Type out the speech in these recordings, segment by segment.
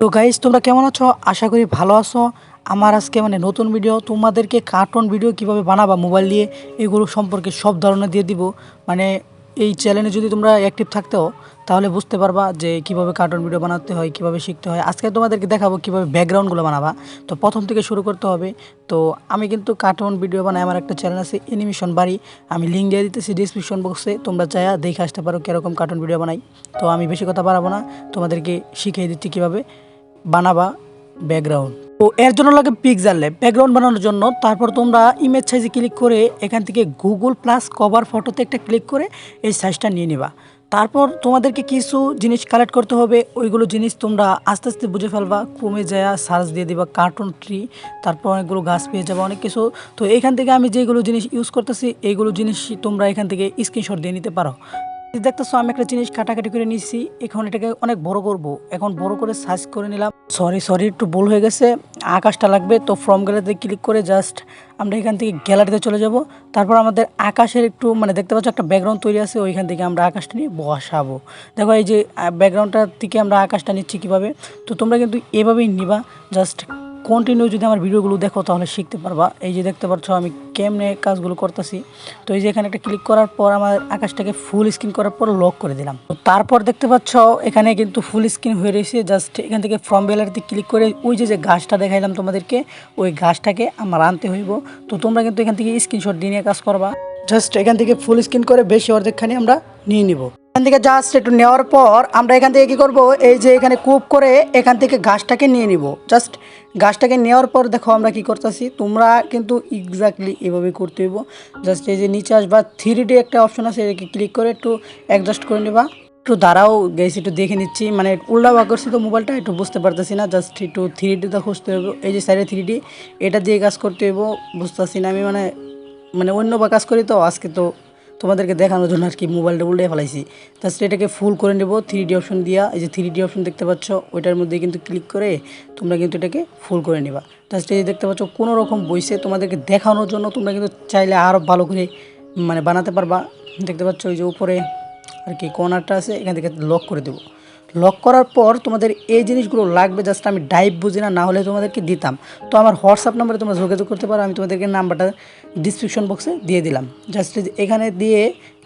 তো গাইজ তোমরা কেমন আছো? আশা করি ভালো আছো। আমার আজকে মানে নতুন ভিডিও তোমাদেরকে কার্টুন ভিডিও কীভাবে বানাবা মোবাইল দিয়ে, এগুলো সম্পর্কে সব ধারণা দিয়ে দিব। মানে এই চ্যানেলে যদি তোমরা অ্যাক্টিভ থাকতেও, তাহলে বুঝতে পারবা যে কীভাবে কার্টুন ভিডিও বানাতে হয়, কীভাবে শিখতে হয়। আজকে তোমাদেরকে দেখাবো কীভাবে ব্যাকগ্রাউন্ডগুলো বানাবা। তো প্রথম থেকে শুরু করতে হবে। তো আমি কিন্তু কার্টুন ভিডিও বানাই, আমার একটা চ্যানেল আছে অ্যানিমেশন বাড়ি আমি লিঙ্ক দিয়ে দিতেছি ডিসক্রিপশন বক্সে তোমরা চাইয়া দেখে আসতে পারো কীরকম কার্টুন ভিডিও বানাই। তো আমি বেশি কথা বাড়াবো না। তোমাদেরকে শিখিয়ে দিচ্ছি কীভাবে। বানাবা ব্যাকগ্রাউন্ড তো এর জন্য লাগে পিকজার ল্যাব ব্যাকগ্রাউন্ড বানানোর জন্য তারপর তোমরা ইমেজ সাইজে ক্লিক করে এখান থেকে গুগল প্লাস কভার ফটোতে একটা ক্লিক করে এই সাইজটা নিয়ে নিবা। তারপর তোমাদেরকে কিছু জিনিস কালেক্ট করতে হবে। ওইগুলো জিনিস তোমরা আস্তে আস্তে বুঝে ফেলবা। কমে যায় সার্চ দিয়ে দিবা কার্টুন ট্রি তারপর অনেকগুলো গাছ পেয়ে যাবে, অনেক কিছু। তো এখান থেকে আমি যেগুলো জিনিস ইউজ করতেছি, এইগুলো জিনিস তোমরা এখান থেকে স্ক্রিনশট দিয়ে নিতে পারো। দেখতেছো, আমি একটা জিনিস কাটাকাটি করে নিয়েছি এখন এটাকে অনেক বড় করব। এখন বড় করে সার্চ করে নিলাম। সরি সরি একটু ভুল হয়ে গেছে। আকাশটা লাগবে, তো ফ্রম গ্যালারিতে ক্লিক করে জাস্ট আমরা এখান থেকে গ্যালারিতে চলে যাব। তারপর আমাদের আকাশের একটু মানে দেখতে পাচ্ছ একটা ব্যাকগ্রাউন্ড তৈরি আছে, ওইখান থেকে আমরা আকাশটা নিয়ে বসাবো। দেখো এই যে ব্যাকগ্রাউন্ডটার থেকে আমরা আকাশটা নিচ্ছি কীভাবে? তো তোমরা কিন্তু এভাবেই নিবা জাস্ট কন্টিনিউ যদি আমার ভিডিওগুলো দেখো, তাহলে শিখতে পারবা। এই যে দেখতে পাচ্ছ, আমি কেমনে কাজগুলো করতেছি। তো এই যে এখানে একটা ক্লিক করার পর, আমার আকাশটাকে ফুল স্ক্রিন করার পর লক করে দিলাম। তো তারপর দেখতে পাচ্ছ, এখানে কিন্তু ফুল স্ক্রিন হয়ে রয়েছে। জাস্ট এখান থেকে ফ্রম বেলারিতে ক্লিক করে ওই যে যে গাছটা দেখাইলাম তোমাদেরকে, ওই গাছটাকে আমার আনতে হইব। তো তোমরা কিন্তু এখান থেকে স্ক্রিনশট দিয়ে নিয়ে কাজ করবা। জাস্ট এখান থেকে ফুল স্ক্রিন করে বেশি অর্ধেকখানি আমরা নিয়ে নিব। এখান থেকে জাস্ট একটু নেওয়ার পর আমরা এখান থেকে কী করব? এই যে এখানে কুপ করে এখান থেকে গাছটাকে নিয়ে নিব। জাস্ট গাছটাকে নেওয়ার পর দেখো আমরা কি করতেছি। তোমরা কিন্তু এক্স্যাক্টলি এভাবে করতে হইব। জাস্ট এই যে নিচে আসবা থ্রি ডি একটা অপশন আছে, এটাকে ক্লিক করে একটু অ্যাডজাস্ট করে নেবা। একটু দাঁড়াও গেছি একটু দেখে নিচ্ছি। মানে উল্টা করছি তো মোবাইলটা, একটু বুঝতে পারতেছি না। জাস্ট একটু থ্রি ডিতে খুঁজতে হবে এই যে সাইডে থ্রি ডি এটা দিয়ে কাজ করতে হইব। বুঝতেছি না আমি মানে মানে অন্য বা কাজ করি তো, আজকে তো তোমাদেরকে দেখানোর জন্য আর কি মোবাইলটা উল্টে ফেলাইছি। জাস্ট এটাকে ফুল করে নেব থ্রি ডি অপশন দিয়া। এই যে থ্রি ডি অপশন দেখতে পাচ্ছ, ওইটার মধ্যে কিন্তু ক্লিক করে তোমরা কিন্তু এটাকে ফুল করে নেবা। জাস্ট এই দেখতে পাচ্ছ, কোনো রকম বইসে তোমাদেরকে দেখানোর জন্য তোমরা কিন্তু চাইলে আরও ভালো করে মানে বানাতে পারবা। দেখতে পাচ্ছ, ওই যে উপরে আর কি কর্নারটা আছে, এখান থেকে লক করে দেবো। লক করার পর তোমাদের এই জিনিসগুলো লাগবে জাস্ট আমি ডাইভ বুঝি না না হলে তোমাদেরকে দিতাম। তো আমার হোয়াটসঅ্যাপ নাম্বারে তোমরা যোগাযোগ করতে পারো, আমি তোমাদেরকে নাম্বারটা ডিসক্রিপশন বক্সে দিয়ে দিলাম। জাস্ট এখানে দিয়ে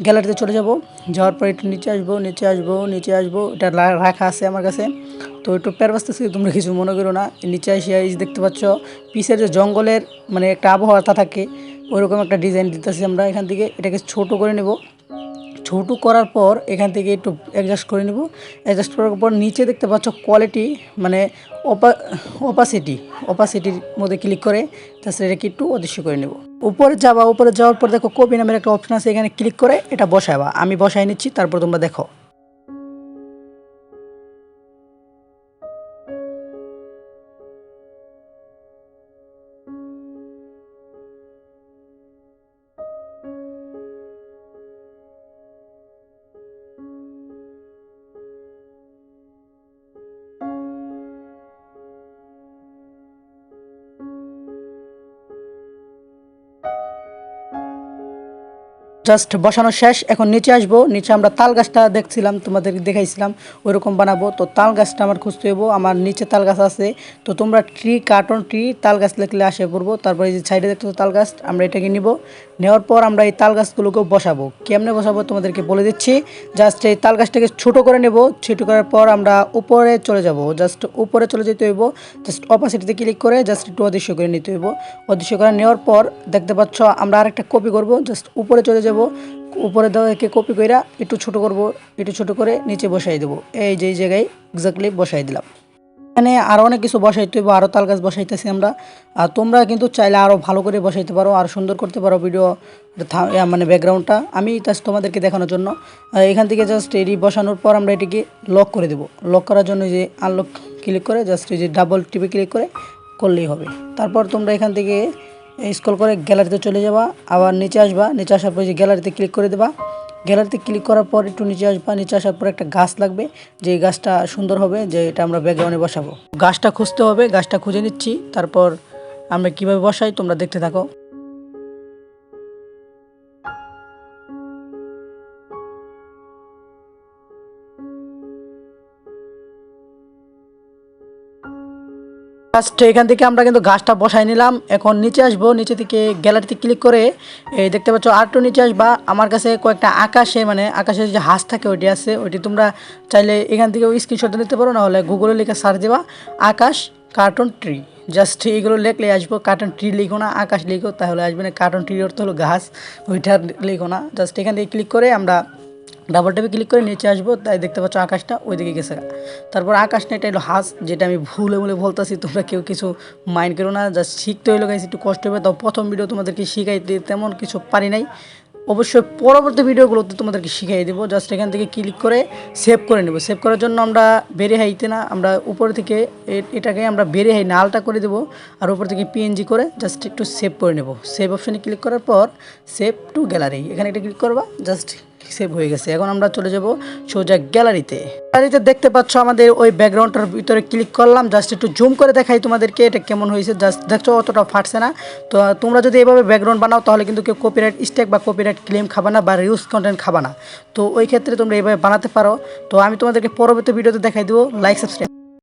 গ্যালারিতে চলে যাব, যাওয়ার পর একটু নিচে আসব নিচে আসব নিচে আসব, এটা রাখা আছে আমার কাছে। তো একটু প্যারবাস্তেছি তোমরা কিছু মনে করো না। নিচে আসিয়া দেখতে পাচ্ছ, পিসের যে জঙ্গলের মানে একটা আবহাওয়াটা থাকে ওইরকম একটা ডিজাইন দিতেছি আমরা এখান থেকে। এটাকে ছোট করে নেব। ছোটো করার পর এখান থেকে একটু অ্যাডজাস্ট করে নেব। অ্যাডজাস্ট করার পর নিচে দেখতে পাচ্ছ কোয়ালিটি মানে অপা অপাসিটি অপাসিটির মধ্যে ক্লিক করে তাছাড়া এটাকে একটু অদৃশ্য করে নেব। উপরে যাওয়া উপরে যাওয়ার পর দেখো কপি নামের একটা অপশন আছে, এখানে ক্লিক করে এটা বসাবা। আমি বসাই নিচ্ছি, তারপর তোমরা দেখো। জাস্ট বসানো শেষ, এখন নিচে আসব। নিচে আমরা তাল গাছটা দেখছিলাম, তোমাদের দেখাইছিলাম ওইরকম বানাবো। তো তাল গাছটা আমার খুঁজতে হব আমার নিচে তাল গাছ আছে। তো তোমরা ট্রি কার্টন ট্রি তাল গাছ লিখলে আসে পড়ব তারপরে এই যে সাইডে দেখতে তাল গাছ, আমরা এটাকে নিব। নেওয়ার পর আমরা এই তাল গাছগুলোকেও বসাবো। কেমনে বসাবো তোমাদেরকে বলে দিচ্ছি জাস্ট এই তাল গাছটাকে ছোট করে নেব। ছোটো করার পর আমরা উপরে চলে যাব। জাস্ট উপরে চলে যেতে হইব জাস্ট অপাসিটিতে ক্লিক করে জাস্ট একটু অদৃশ্য করে নিতে হইব। অদৃশ্য করে নেওয়ার পর দেখতে পাচ্ছ আমরা আরেকটা কপি করব জাস্ট উপরে চলে যাব। উপরে দেওয়াকে কপি কইরা একটু ছোট করব, একটু ছোট করে নিচে বসাই দেবো। এই যে জায়গায় এক্স্যাক্টলি বসাই দিলাম। এখানে আরও অনেক কিছু বসাইতে হবে আরও তাল গাছ বসাইতেছি আমরা। আর তোমরা কিন্তু চাইলে আরও ভালো করে বসাইতে পারো, আর সুন্দর করতে পারো ভিডিও মানে ব্যাকগ্রাউন্ডটা আমি জাস্ট তোমাদেরকে দেখানোর জন্য এখান থেকে জাস্ট এটি বসানোর পর আমরা এটিকে লক করে দেবো। লক করার জন্য যে আনলক ক্লিক করে জাস্ট এই যে ডাবল টিপে ক্লিক করে, করলেই হবে। তারপর তোমরা এখান থেকে স্ক্রল করে গ্যালারিতে চলে যাবা, আবার নিচে আসবা, নিচে আসার পর যে গ্যালারিতে ক্লিক করে দেবা। গ্যালারিতে ক্লিক করার পর একটু নিচে আসবা, নিচে আসার পর একটা গাছ লাগবে, যে গাছটা সুন্দর হবে, যে এটা আমরা ব্যাকগ্রাউন্ডে বসাবো। গাছটা খুঁজতে হবে, গাছটা খুঁজে নিচ্ছি, তারপর আমরা কীভাবে বসাই তোমরা দেখতে থাকো। ফার্স্ট এখান থেকে আমরা কিন্তু গাছটা বসাই নিলাম। এখন নিচে আসব। নিচে থেকে গ্যালারিতে ক্লিক করে, এই দেখতে পাচ্ছ আরটু নিচে আসবা। আমার কাছে কয়েকটা আকাশে মানে আকাশের যে হাঁস থাকে, ওইটি আছে। ওইটি তোমরা চাইলে এখান থেকে স্ক্রিনশট নিতে পারো না হলে গুগলে লিখে সার্চ দেবা, আকাশ কার্টুন ট্রি জাস্ট এইগুলো লেখলে আসব কার্টুন ট্রি লিখো না, আকাশ লিখো, তাহলে আসবে না। কার্টুন ট্রি অর্থ হলো ঘাস, ওইটার লিখো না। জাস্ট এখান থেকে ক্লিক করে আমরা ডাবল টেপে ক্লিক করে নিচে আসব, তাই দেখতে পাচ্ছ আকাশটা ওইদিকে গেছে। তারপর আকাশ আকাশটা এটা হলো হাঁস, যেটা আমি ভুলে ভুলে বলতেছি, তোমরা কেউ কিছু মাইন্ড করো না জাস্ট শিখতে হইল গাইছে একটু কষ্ট হবে। তাও প্রথম ভিডিও তোমাদেরকে শিখাই শিখাইতে তেমন কিছু পারি নাই। অবশ্যই পরবর্তী ভিডিওগুলোতে তোমাদেরকে শিখিয়ে দেবো। জাস্ট এখান থেকে ক্লিক করে সেভ করে নেব। সেভ করার জন্য আমরা বেরে হাইতে না আমরা উপর থেকে এটাকে আমরা বেরে হাই, নালটা করে দেবো, আর উপর থেকে পিএনজি করে জাস্ট একটু সেভ করে নেব। সেভ অপশানে ক্লিক করার পর সেভ টু গ্যালারি এখানে একটা ক্লিক করবা জাস্ট সেভ হয়ে গেছে। এখন আমরা চলে যাব সোজা গ্যালারিতে। গ্যালারিতে দেখতে পাচ্ছ আমাদের ওই ব্যাকগ্রাউন্ডটার ভিতরে ক্লিক করলাম। জাস্ট একটু জুম করে দেখাই তোমাদেরকে এটা কেমন হয়েছে। জাস্ট দেখছ অতটা ফাটছে না। তো তোমরা যদি এভাবে ব্যাকগ্রাউন্ড বানাও তাহলে কিন্তু কেউ কপিরাইট স্টেক বা কপিরাইট ক্লেম খাবা না বা রিউজ কন্টেন্ট খাবা না। তো ওই ক্ষেত্রে তোমরা এইভাবে বানাতে পারো। তো আমি তোমাদেরকে পরবর্তী ভিডিওতে দেখাই দেবো। Like subscribe